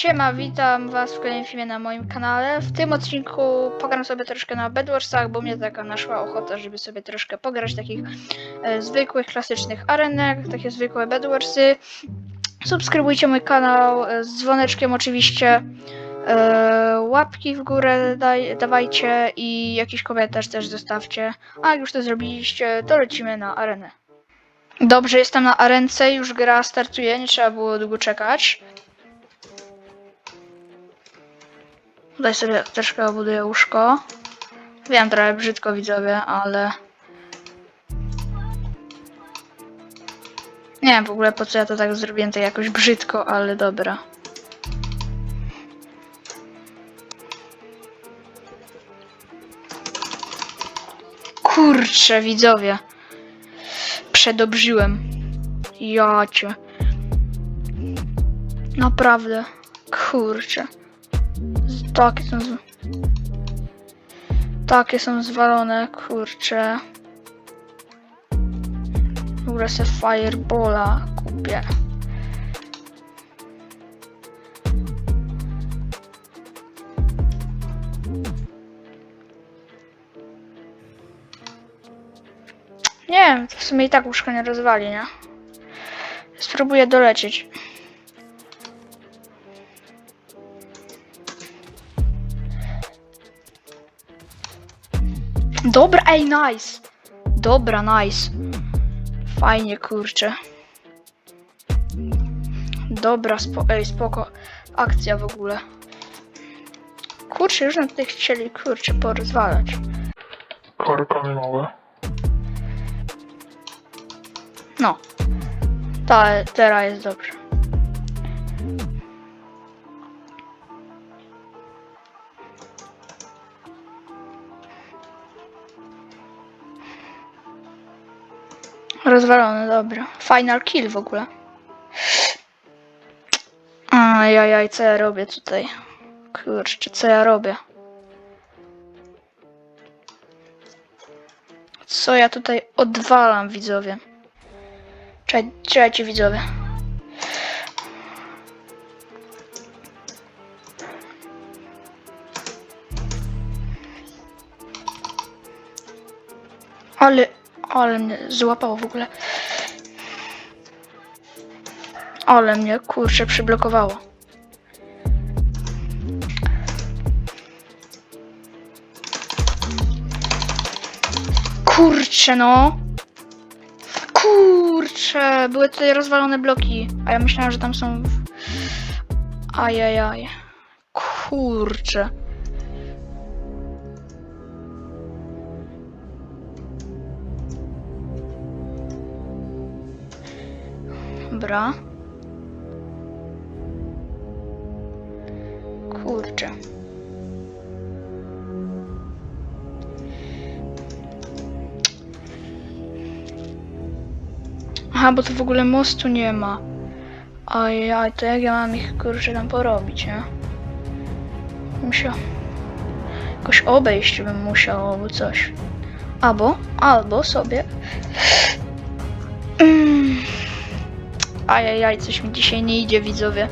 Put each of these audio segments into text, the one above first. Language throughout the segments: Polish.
Siema, witam was w kolejnym filmie na moim kanale. W tym odcinku pogram sobie troszkę na Bedwarsach, bo mnie taka naszła ochota, żeby sobie troszkę pograć takich e, zwykłych, klasycznych arenek, takie zwykłe Bedwarsy. Subskrybujcie mój kanał e, z dzwoneczkiem oczywiście. E, łapki w górę daj, dawajcie i jakiś komentarz też zostawcie. A jak już to zrobiliście, to lecimy na arenę. Dobrze, jestem na arence, już gra startuje, nie trzeba było długo czekać. Tutaj sobie troszkę obuduję łóżko. Wiem, trochę brzydko widzowie, ale... Nie wiem w ogóle po co ja to tak zrobiłem, tak jakoś brzydko, ale dobra. Kurczę, widzowie. Przedobrzyłem. Ja cię. Naprawdę. Kurczę. Takie są. Z... Takie są zwalone, kurczę. W ogóle se Firebola kupię. Nie to w sumie i tak łóżko nie rozwali, nie? Spróbuję dolecieć. Dobra, ej, nice. Dobra, nice. Fajnie, kurczę. Dobra, spo, ej, spoko. Akcja w ogóle. Kurczę, już na tutaj chcieli, kurczę, porozwalać. Karkany małe. No. Ta, teraz jest dobrze. Rozwalony, dobra. Final kill w ogóle. Ajajaj, co ja robię tutaj? Kurczę, co ja robię? Co ja tutaj odwalam, widzowie? Czekaj, czekajcie, widzowie. Ale, mnie złapało w ogóle. Ale mnie, kurczę, przyblokowało. Kurczę, no. Kurczę, były tutaj rozwalone bloki, a ja myślałem, że tam są... w- Ajajaj. Kurczę. Dobra. Kurczę. Aha, bo to w ogóle mostu nie ma. Ojej, to jak ja mam ich kurczę tam porobić, nie? Musiał. Jakoś obejść bym musiał albo coś. Albo, albo sobie. Mm. Ajajaj, coś mi dzisiaj nie idzie, widzowie.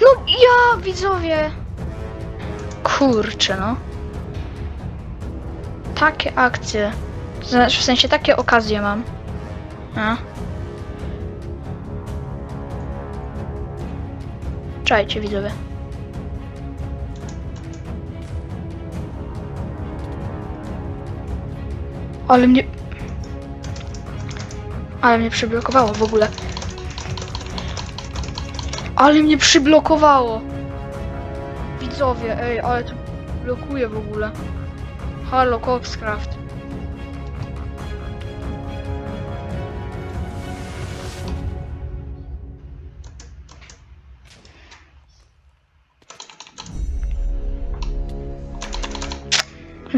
No ja, widzowie! Kurczę, no. Takie akcje. W sensie takie okazje mam. A. Czajcie, widzowie. Ale mnie... Ale mnie przyblokowało w ogóle. Ale mnie przyblokowało. Widzowie, ej, ale to blokuje w ogóle. Halo, Coxcraft.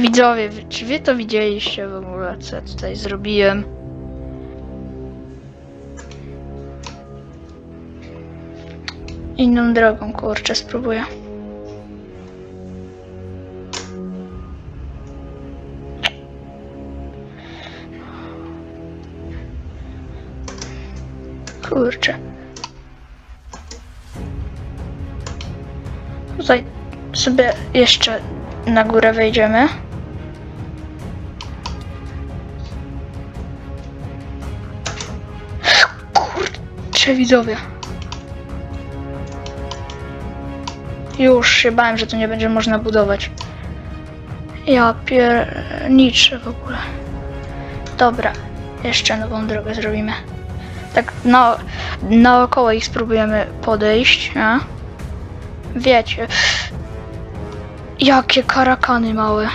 Widzowie, czy wy to widzieliście w ogóle, co ja tutaj zrobiłem? inną drogą, kurczę, spróbuję. Kurczę. Tutaj sobie jeszcze na górę wejdziemy. Widzowie. Już się bałem, że tu nie będzie można budować. Ja pierniczę w ogóle. Dobra, jeszcze nową drogę zrobimy. Tak na, naokoło ich spróbujemy podejść, nie? Wiecie. Jakie karakany małe.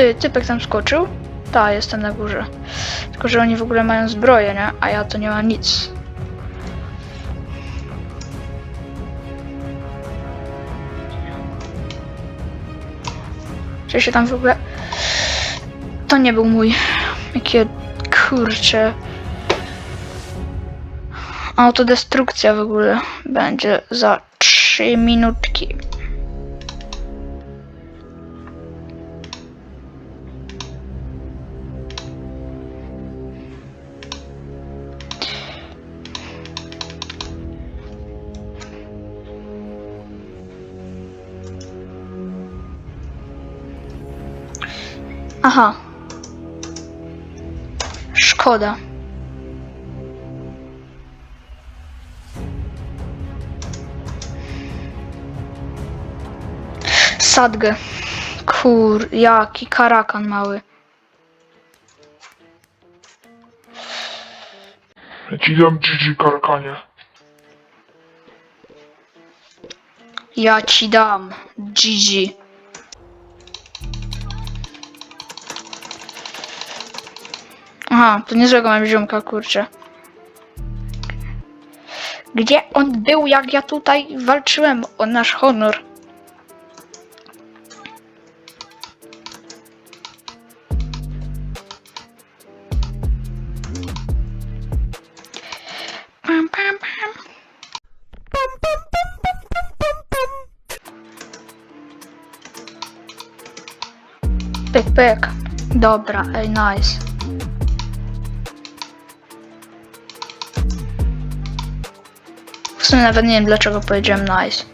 Ty, typek tam skoczył? Ta, jestem na górze. Tylko, że oni w ogóle mają zbroję, nie? A ja to nie mam nic. Czy się tam w ogóle... To nie był mój. Jakie kurcze. Autodestrukcja w ogóle będzie za 3 minutki. Aha. Szkoda. Sadgę. Kur, jaki karakan mały. Ja ci dam karakanie. Ja ci dam. GG. Aha, to niezłego mam ziomka, kurczę. Gdzie on był, jak ja tutaj walczyłem o nasz honor? Pam, pam, pam. Pyk, pyk. Dobra, ej, nice. Sumie nawet nie wiem dlaczego powiedziałem nice.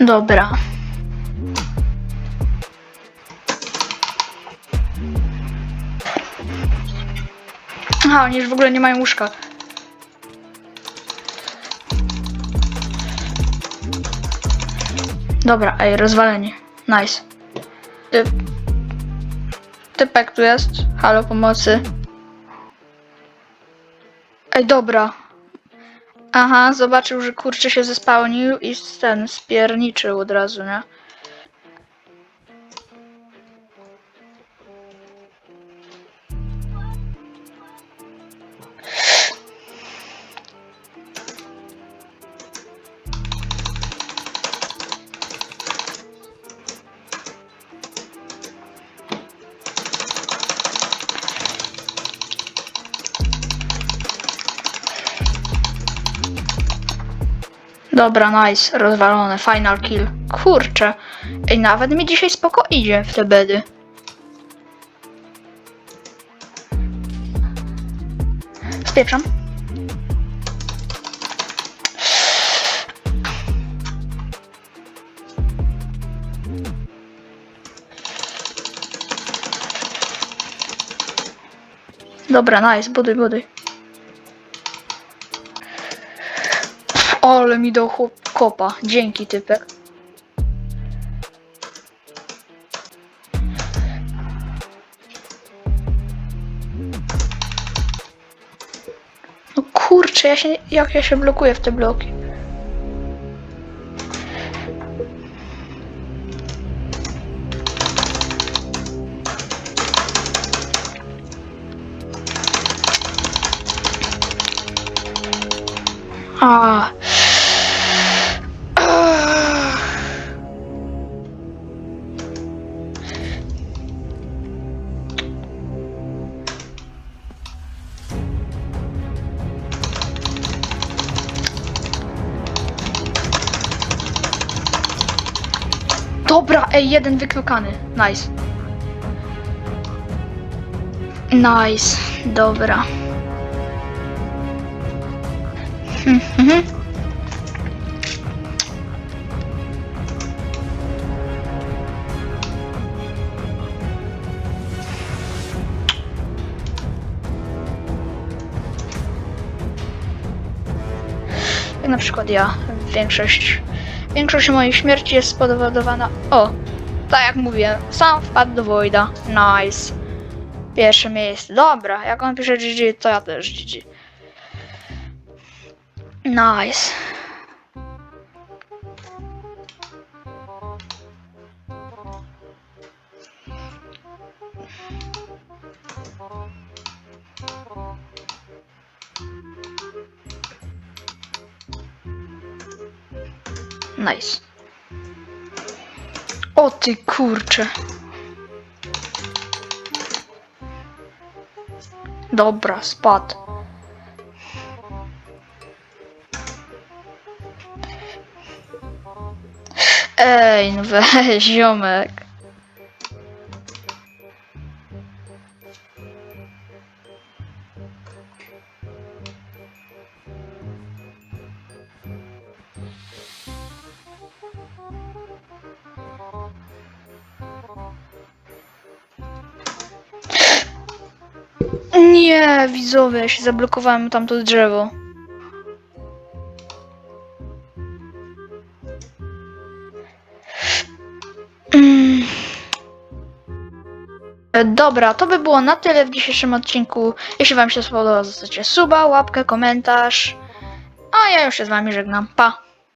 Dobra. Aha, oni już w ogóle nie mają łóżka. Dobra, ej, rozwaleni. Nice. Typ. Typek tu jest. Halo, pomocy. Ej, dobra. Aha, zobaczył, że kurczę się zespałnił i ten spierniczył od razu, nie? Dobra, nice, rozwalone, final kill. Kurczę, ej, nawet mi dzisiaj spoko idzie w te bedy. Spieprzam. Dobra, nice, buduj, buduj. Ale mi dał kopa. Dzięki, typek. No kurczę, ja się, jak ja się blokuję w te bloki. Ah. Dobra, ej, jeden wyklikany. Nice. Nice, dobra. Mhm. Jak na przykład ja, większość, większość mojej śmierci jest spowodowana, o, tak jak mówię, sam wpadł do Voida, nice, pierwsze miejsce, dobra, jak on pisze GG, to ja też GG, nice, nice. O ty kurcze. Dobra, spadł. Ej, no weź, ziomek. Nie, widzowie, ja się zablokowałem tam to drzewo. Mm. Dobra, to by było na tyle w dzisiejszym odcinku. Jeśli Wam się spodobało, zostawcie suba, łapkę, komentarz. A ja już się z Wami żegnam. Pa!